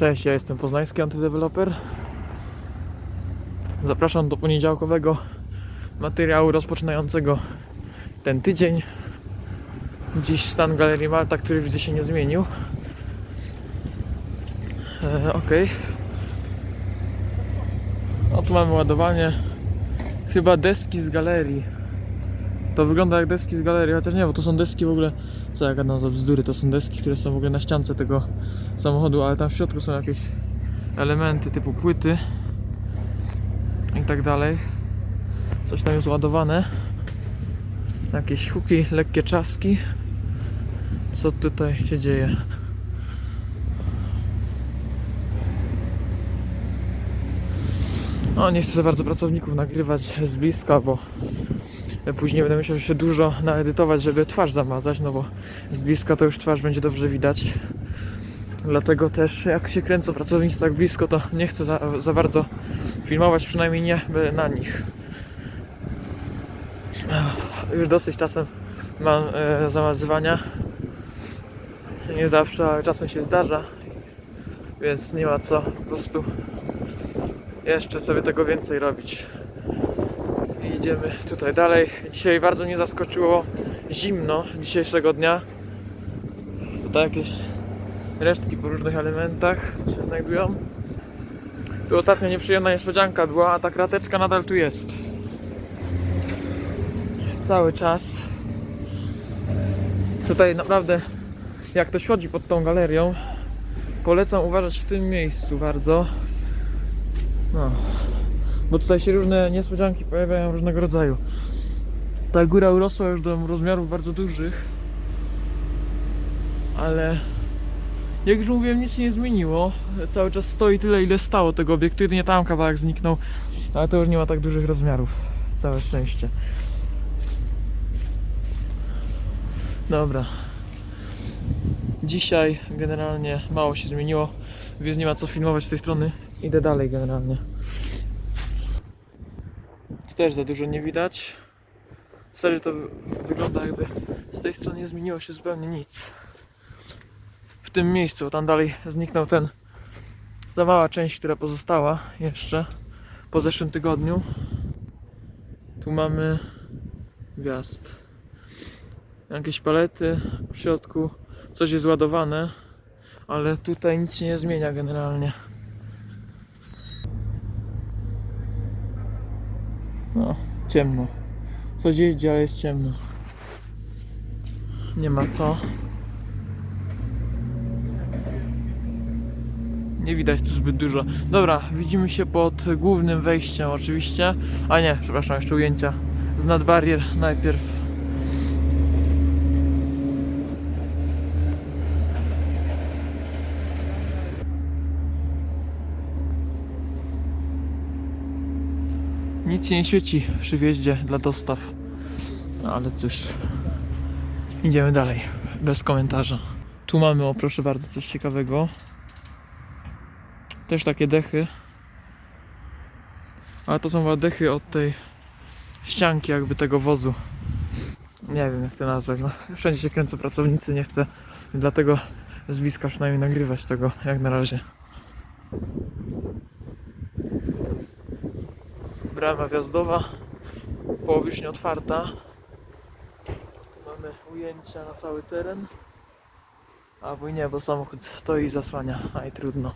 Cześć, ja jestem poznański antydeweloper. Zapraszam do poniedziałkowego materiału rozpoczynającego ten tydzień. Dziś stan Galerii Malta, który widzę się nie zmienił. E, ok. O, tu mamy ładowanie. Chyba deski z galerii. To wygląda jak deski z galerii, chociaż nie, bo to są deski w ogóle. Co ja gadam za bzdury? To są deski, które są w ogóle na ściance tego samochodu, ale tam w środku są jakieś elementy typu płyty i tak dalej. Coś tam jest ładowane. Jakieś huki, lekkie czaski. Co tutaj się dzieje? No, nie chcę za bardzo pracowników nagrywać z bliska, bo później będę musiał się dużo naedytować, żeby twarz zamazać, no bo z bliska to już twarz będzie dobrze widać. Dlatego też jak się kręcą pracownicy tak blisko, to nie chcę za, za bardzo filmować, przynajmniej nie na nich. Już dosyć czasem mam e, zamazywania. Nie zawsze, ale czasem się zdarza. Więc nie ma co po prostu jeszcze sobie tego więcej robić. Idziemy tutaj dalej. Dzisiaj bardzo mnie zaskoczyło zimno dzisiejszego dnia. Tutaj jakieś resztki po różnych elementach się znajdują. Tu ostatnio nieprzyjemna niespodzianka była, a ta krateczka nadal tu jest. Cały czas. Tutaj naprawdę, jak ktoś chodzi pod tą galerią, polecam uważać w tym miejscu bardzo. No. Bo tutaj się różne niespodzianki pojawiają różnego rodzaju. Ta góra urosła już do rozmiarów bardzo dużych. Ale jak już mówiłem, nic się nie zmieniło. Cały czas stoi tyle, ile stało tego obiektu. Jedynie tam kawałek zniknął, ale to już nie ma tak dużych rozmiarów. Całe szczęście. Dobra. Dzisiaj generalnie mało się zmieniło, więc nie ma co filmować z tej strony. Idę dalej generalnie. Też za dużo nie widać. Serio to wy- wygląda jakby z tej strony nie zmieniło się zupełnie nic w tym miejscu, tam dalej zniknął ten ta mała część, która pozostała jeszcze po zeszłym tygodniu. Tu mamy gwiazd. Jakieś palety w środku, coś jest ładowane, ale tutaj nic się nie zmienia generalnie. No, ciemno. Coś jeździ, ale jest ciemno. Nie ma co. Nie widać tu zbyt dużo. Dobra, widzimy się pod głównym wejściem oczywiście. A nie, przepraszam, jeszcze ujęcia z nadbarier najpierw. Nic się nie świeci przy wjeździe dla dostaw. No ale cóż. Idziemy dalej, bez komentarza. Tu mamy, o proszę bardzo, coś ciekawego. Też takie dechy. Ale to są dechy od tej ścianki jakby tego wozu. Nie wiem jak to nazwać. No, wszędzie się kręcą pracownicy, nie chcę dlatego z bliska przynajmniej nagrywać tego jak na razie. Brama wjazdowa połowicznie otwarta. Mamy ujęcia na cały teren. Albo nie, bo samochód stoi i zasłania, a i trudno.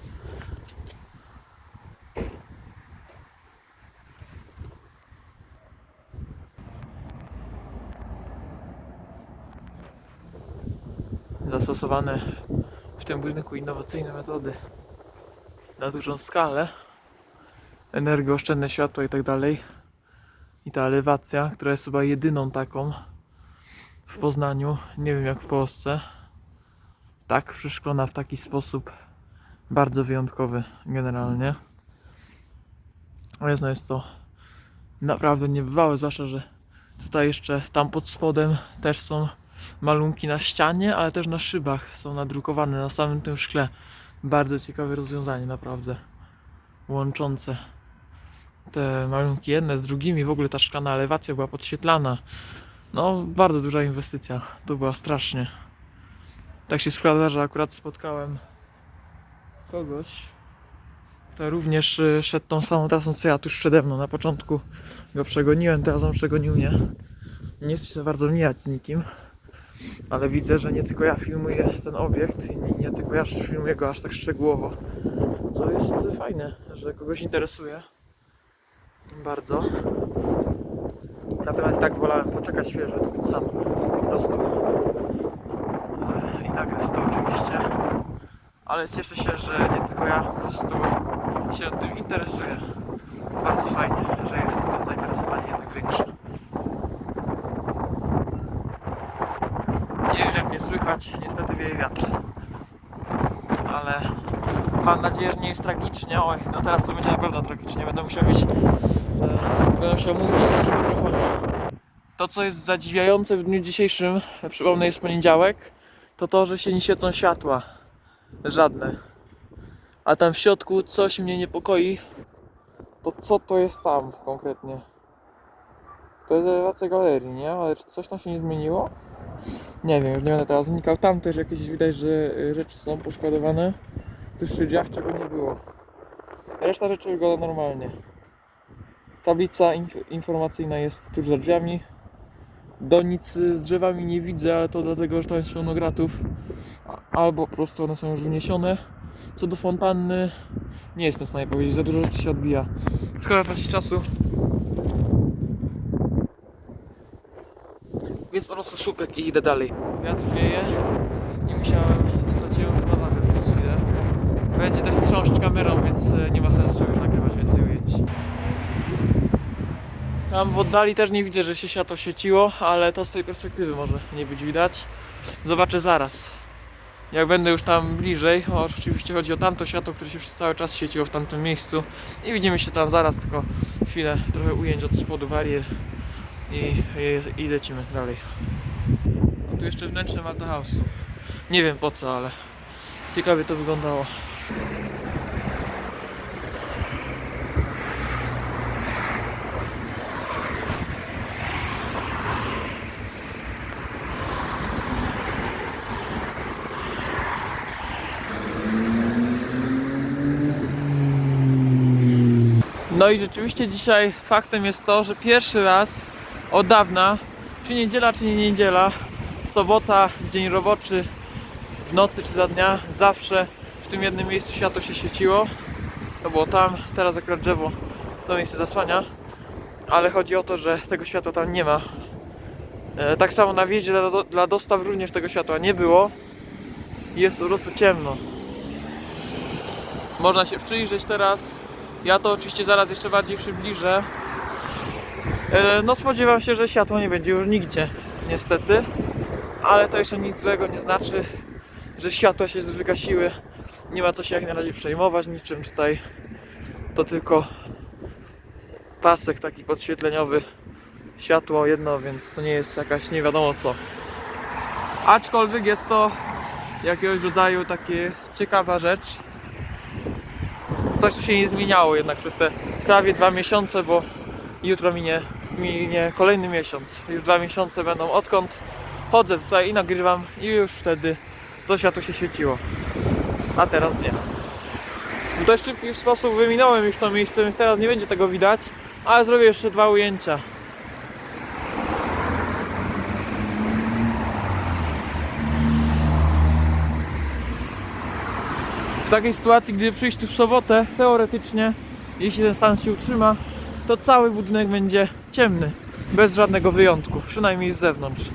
Zastosowane w tym budynku innowacyjne metody na dużą skalę. Energooszczędne światło i tak dalej. I ta elewacja, która jest chyba jedyną taką w Poznaniu, nie wiem jak w Polsce. Tak przyszklona w taki sposób bardzo wyjątkowy generalnie. Ale no jest to naprawdę niebywałe, zwłaszcza, że tutaj jeszcze tam pod spodem też są malunki na ścianie, ale też na szybach są nadrukowane na samym tym szkle. Bardzo ciekawe rozwiązanie, naprawdę. Łączące te malunki jedne z drugimi. W ogóle ta szklana elewacja była podświetlana. No, bardzo duża inwestycja. To była strasznie. Tak się składa, że akurat spotkałem kogoś, kto również y, szedł tą samą trasą co ja tuż przede mną. Na początku go przegoniłem, teraz on przegonił mnie. Nie chcę się za bardzo mijać z nikim, ale widzę, że nie tylko ja filmuję ten obiekt i nie, nie tylko ja filmuję go aż tak szczegółowo. Co jest fajne, że kogoś interesuje. Bardzo. Natomiast tak wolałem poczekać świeżo, być sam po prostu. Ech, I nagrać to oczywiście. Ale cieszę się, że nie tylko ja po prostu się tym interesuję. Bardzo fajnie, że jest to zainteresowanie jednak większe. Nie wiem jak mnie słychać, niestety wieje wiatr. Ale mam nadzieję, że nie jest tragicznie. Oj, no teraz to będzie na pewno tragicznie. Będę musiał mieć. E, będę musiał mówić przy mikrofonie. To, co jest zadziwiające w dniu dzisiejszym, przypomnę, jest poniedziałek, to to, że się nie świecą światła. Żadne. A tam w środku coś mnie niepokoi. To co to jest tam konkretnie? To jest elewacja galerii, nie? Ale czy coś tam się nie zmieniło? Nie wiem, już nie będę teraz wnikał. Tam też jakieś widać, że y, rzeczy są poskładowane. Tu przy drzwiach czego nie było. Reszta rzeczy wygląda normalnie. Tablica inf- informacyjna jest tuż za drzwiami. Donicy z drzewami nie widzę, ale to dlatego, że tam jest pełno gratów. Albo po prostu one są już wyniesione. Co do fontanny, nie jestem w stanie powiedzieć, za dużo rzeczy się odbija. Szkoda tracić czasu. Więc po prostu słupek i idę dalej. Wiatr wieje i musiałem, straciłem równowagę przez chwilę. Będzie też trząść kamerą, więc e, nie ma sensu już nagrywać więcej ujęć. Tam w oddali też nie widzę, że się światło świeciło, ale to z tej perspektywy może nie być widać. Zobaczę zaraz. Jak będę już tam bliżej, o, oczywiście chodzi o tamto światło, które się przez cały czas świeciło w tamtym miejscu i widzimy się tam zaraz, tylko chwilę, trochę ujęć od spodu barier i, i, i lecimy dalej. A tu jeszcze wnętrze Malta. Nie wiem po co, ale ciekawie to wyglądało. No i rzeczywiście dzisiaj faktem jest to, że pierwszy raz od dawna, czy niedziela, czy nie niedziela, sobota, dzień roboczy, w nocy czy za dnia, zawsze w tym jednym miejscu światło się świeciło. To było tam, teraz akurat drzewo to miejsce zasłania, ale chodzi o to, że tego światła tam nie ma. E, tak samo na wjeździe dla, dla dostaw również tego światła nie było. Jest po prostu ciemno. Można się przyjrzeć teraz. Ja to oczywiście zaraz jeszcze bardziej przybliżę. E, No spodziewam się, że światła nie będzie już nigdzie, niestety. Ale to jeszcze nic złego nie znaczy, że światła się wygasiły. Nie ma co się jak na razie przejmować niczym tutaj. To tylko pasek taki podświetleniowy. Światło jedno, więc to nie jest jakaś nie wiadomo co. Aczkolwiek jest to jakiegoś rodzaju takie ciekawa rzecz. Coś tu się nie zmieniało jednak przez te prawie dwa miesiące, bo jutro minie, minie kolejny miesiąc. Już dwa miesiące będą odkąd chodzę tutaj i nagrywam i już wtedy to światło się świeciło. A teraz nie. W dość szybki sposób wyminąłem już to miejsce, więc teraz nie będzie tego widać, ale zrobię jeszcze dwa ujęcia. W takiej sytuacji, gdy przyjść tu w sobotę, teoretycznie, jeśli ten stan się utrzyma, to cały budynek będzie ciemny, bez żadnego wyjątku, przynajmniej z zewnątrz.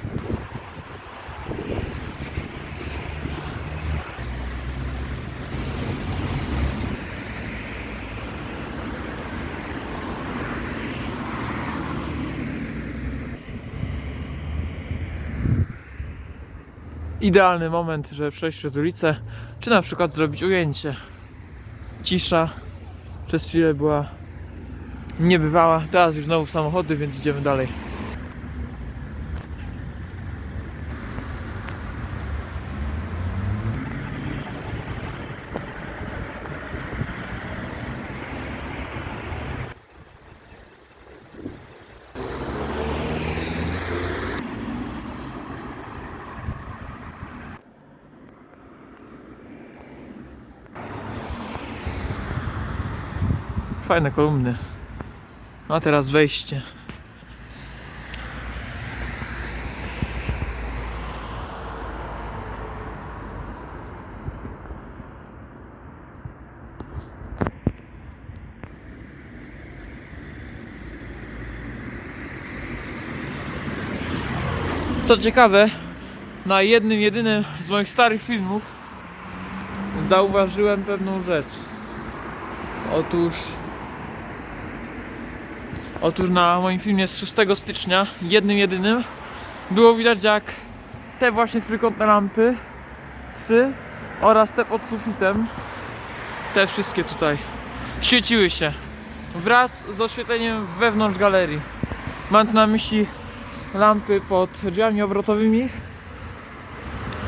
Idealny moment, żeby przejść przez ulicę, czy na przykład zrobić ujęcie. Cisza przez chwilę była nie bywała. Teraz już znowu samochody, więc idziemy dalej. Fajne kolumny. A teraz wejście. Co ciekawe, na jednym, jedynym z moich starych filmów zauważyłem pewną rzecz. Otóż Otóż na moim filmie z 6 stycznia, jednym jedynym, było widać jak te właśnie trójkątne lampy, trzy oraz te pod sufitem, te wszystkie tutaj, świeciły się wraz z oświetleniem wewnątrz galerii. Mam tu na myśli lampy pod drzwiami obrotowymi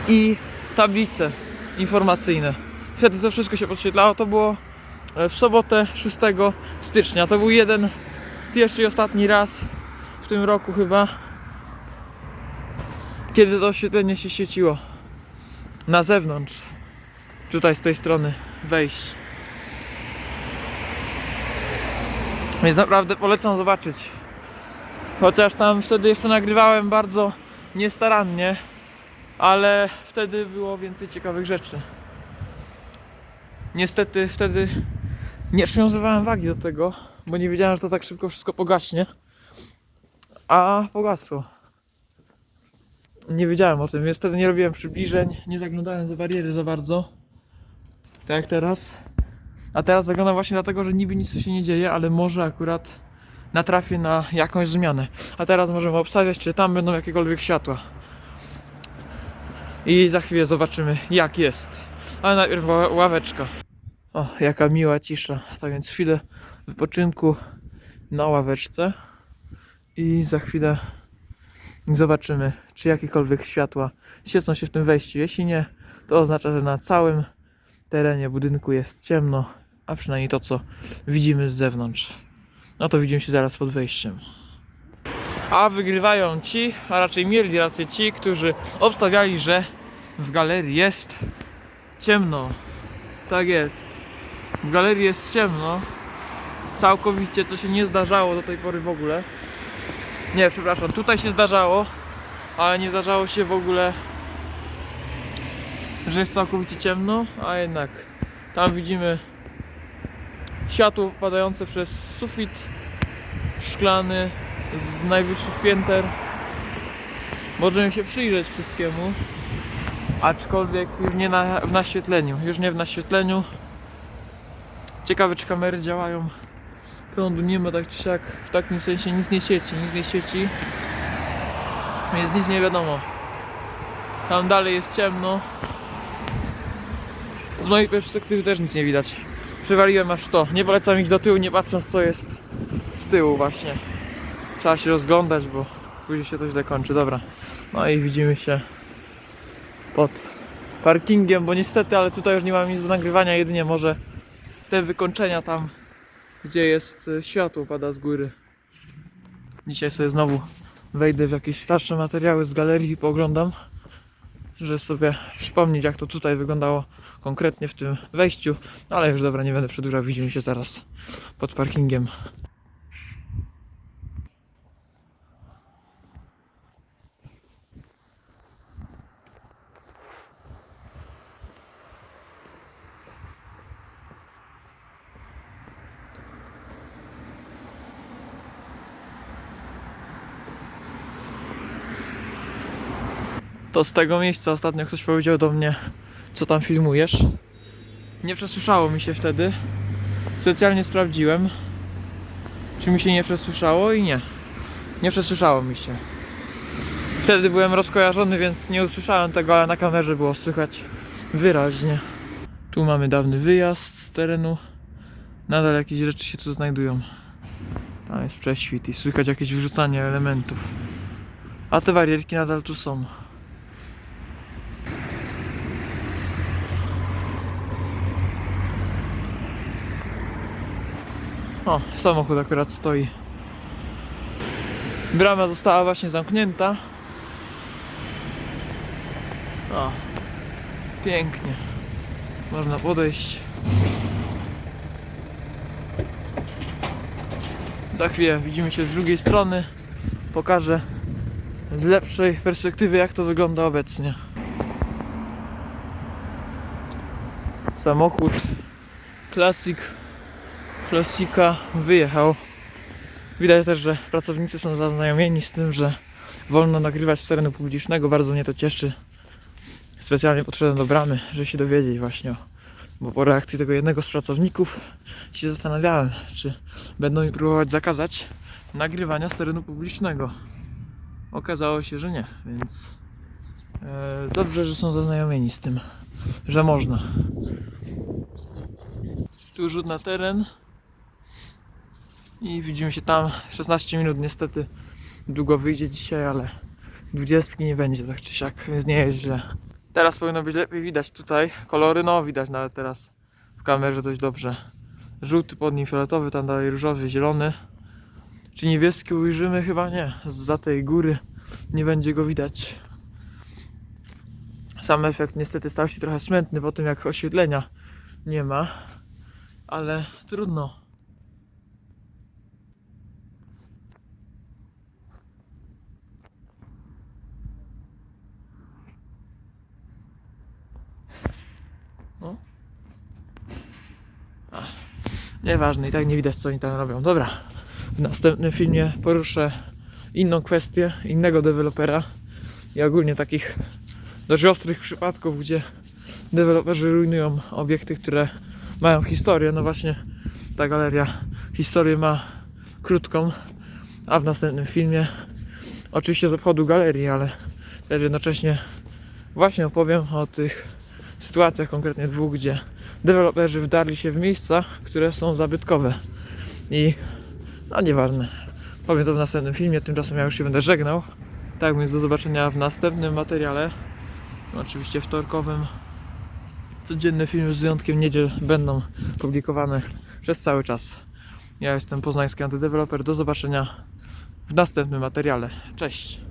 i tablice informacyjne. Wtedy to wszystko się podświetlało. To było e, w sobotę 6 stycznia. To był jeden, pierwszy i ostatni raz w tym roku chyba, kiedy to oświetlenie się świeciło na zewnątrz. Tutaj z tej strony wejść. Więc naprawdę polecam zobaczyć. Chociaż tam wtedy jeszcze nagrywałem bardzo niestarannie, ale wtedy było więcej ciekawych rzeczy. Niestety wtedy nie przywiązywałem wagi do tego, bo nie wiedziałem, że to tak szybko wszystko pogaśnie. A pogasło. Nie wiedziałem o tym, więc wtedy nie robiłem przybliżeń, nie zaglądałem za bariery za bardzo. Tak jak teraz. A teraz zaglądam właśnie dlatego, że niby nic się nie dzieje, ale może akurat natrafię na jakąś zmianę. A teraz możemy obstawiać, czy tam będą jakiekolwiek światła. I za chwilę zobaczymy, jak jest. Ale najpierw ła- ławeczka. O, jaka miła cisza. Tak więc chwilę wypoczynku na ławeczce. I za chwilę zobaczymy, czy jakiekolwiek światła świecą się w tym wejściu. Jeśli nie, to oznacza, że na całym terenie budynku jest ciemno, a przynajmniej to, co widzimy z zewnątrz. No to widzimy się zaraz pod wejściem. A wygrywają ci, a raczej mieli rację ci, którzy obstawiali, że w galerii jest ciemno. Tak jest. W galerii jest ciemno. Całkowicie, co się nie zdarzało do tej pory w ogóle. Nie, przepraszam, tutaj się zdarzało, ale nie zdarzało się w ogóle, że jest całkowicie ciemno, a jednak tam widzimy światło wpadające przez sufit szklany z najwyższych pięter. Możemy się przyjrzeć wszystkiemu, aczkolwiek już nie na, w naświetleniu. Już nie w naświetleniu. Ciekawe, czy kamery działają. Prądu nie ma tak czy siak. W takim sensie nic nie świeci, nic nie świeci. Więc nic nie wiadomo. Tam dalej jest ciemno. Z mojej perspektywy też nic nie widać. Przywaliłem aż to. Nie polecam iść do tyłu, nie patrząc co jest z tyłu właśnie. Trzeba się rozglądać, bo później się to źle kończy. Dobra. No i widzimy się pod parkingiem, bo niestety, ale tutaj już nie mam nic do nagrywania, jedynie może te wykończenia tam, gdzie jest e, światło pada z góry. Dzisiaj sobie znowu wejdę w jakieś starsze materiały z galerii i pooglądam, żeby sobie przypomnieć jak to tutaj wyglądało konkretnie w tym wejściu, No ale już dobra, nie będę przedłużał, widzimy się zaraz pod parkingiem. To z tego miejsca ostatnio ktoś powiedział do mnie, co tam filmujesz. Nie przesłyszało mi się wtedy. Specjalnie sprawdziłem, czy mi się nie przesłyszało i nie. Nie przesłyszało mi się. Wtedy byłem rozkojarzony, więc nie usłyszałem tego, ale na kamerze było słychać wyraźnie. Tu mamy dawny wyjazd z terenu. Nadal jakieś rzeczy się tu znajdują. Tam jest prześwit i słychać jakieś wyrzucanie elementów. A te barierki nadal tu są. O, samochód akurat stoi. Brama została właśnie zamknięta. O, pięknie. Można podejść. Za chwilę widzimy się z drugiej strony. Pokażę z lepszej perspektywy, jak to wygląda obecnie. Samochód Classic Klasika wyjechał. Widać też, że pracownicy są zaznajomieni z tym, że wolno nagrywać z terenu publicznego. Bardzo mnie to cieszy. Specjalnie podszedłem do bramy, żeby się dowiedzieć właśnie o bo po reakcji tego jednego z pracowników się zastanawiałem, czy będą mi próbować zakazać nagrywania z terenu publicznego. Okazało się, że nie, więc e, dobrze, że są zaznajomieni z tym, że można. Tu rzut na teren i widzimy się tam 16 minut niestety długo wyjdzie dzisiaj, ale 20 nie będzie tak czy siak, więc nie jest źle. Teraz powinno być lepiej widać tutaj kolory, no widać nawet teraz w kamerze dość dobrze. Żółty pod nim, fioletowy, tam dalej różowy, zielony. Czy niebieski ujrzymy? Chyba nie. Za tej góry nie będzie go widać. Sam efekt niestety stał się trochę smętny po tym jak oświetlenia nie ma. Ale trudno. Nieważne, i tak nie widać co oni tam robią. Dobra, w następnym filmie poruszę inną kwestię, innego dewelopera i ogólnie takich dość ostrych przypadków, gdzie deweloperzy rujnują obiekty, które mają historię. No właśnie ta galeria historię ma krótką, a w następnym filmie oczywiście z obchodu galerii, ale też jednocześnie właśnie opowiem o tych sytuacjach, konkretnie dwóch, gdzie deweloperzy wdarli się w miejsca, które są zabytkowe. I no nieważne. Powiem to w następnym filmie, tymczasem ja już się będę żegnał. Tak więc do zobaczenia w następnym materiale. Oczywiście wtorkowym. Codzienne filmy z wyjątkiem niedziel będą publikowane przez cały czas. Ja jestem poznański antydeweloper. Do zobaczenia w następnym materiale. Cześć!